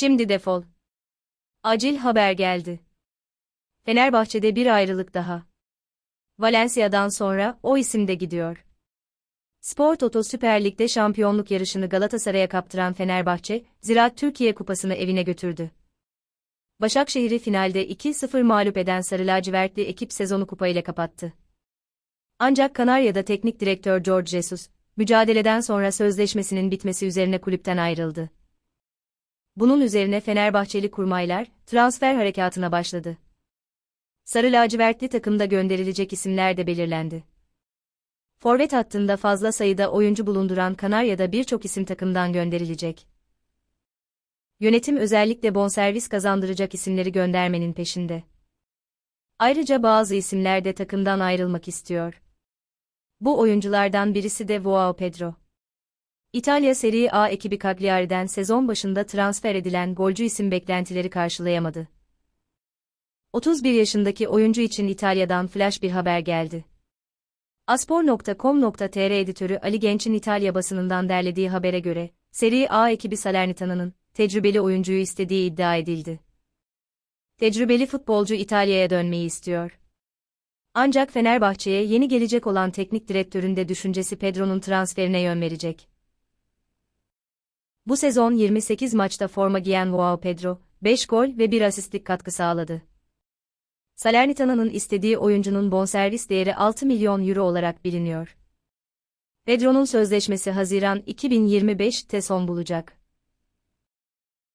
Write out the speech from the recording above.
Şimdi defol. Acil haber geldi. Fenerbahçe'de bir ayrılık daha. Valencia'dan sonra o isim de gidiyor. Spor Toto Süper Lig'de şampiyonluk yarışını Galatasaray'a kaptıran Fenerbahçe, Ziraat Türkiye Kupası'nı evine götürdü. Başakşehir'i finalde 2-0 mağlup eden Sarı Lacivertli ekip sezonu kupayla kapattı. Ancak Kanarya'da teknik direktör George Jesus, mücadeleden sonra sözleşmesinin bitmesi üzerine kulüpten ayrıldı. Bunun üzerine Fenerbahçeli kurmaylar, transfer harekatına başladı. Sarı lacivertli takımda gönderilecek isimler de belirlendi. Forvet hattında fazla sayıda oyuncu bulunduran Kanarya'da birçok isim takımdan gönderilecek. Yönetim özellikle bonservis kazandıracak isimleri göndermenin peşinde. Ayrıca bazı isimler de takımdan ayrılmak istiyor. Bu oyunculardan birisi de Joao Pedro. İtalya Serie A ekibi Cagliari'den sezon başında transfer edilen golcü isim beklentileri karşılayamadı. 31 yaşındaki oyuncu için İtalya'dan flash bir haber geldi. Aspor.com.tr editörü Ali Genç'in İtalya basınından derlediği habere göre, Serie A ekibi Salernitano'nun tecrübeli oyuncuyu istediği iddia edildi. Tecrübeli futbolcu İtalya'ya dönmeyi istiyor. Ancak Fenerbahçe'ye yeni gelecek olan teknik direktörün de düşüncesi Pedro'nun transferine yön verecek. Bu sezon 28 maçta forma giyen Joao Pedro, 5 gol ve 1 asistlik katkı sağladı. Salernitano'nun istediği oyuncunun bonservis değeri 6 milyon euro olarak biliniyor. Pedro'nun sözleşmesi Haziran 2025'te son bulacak.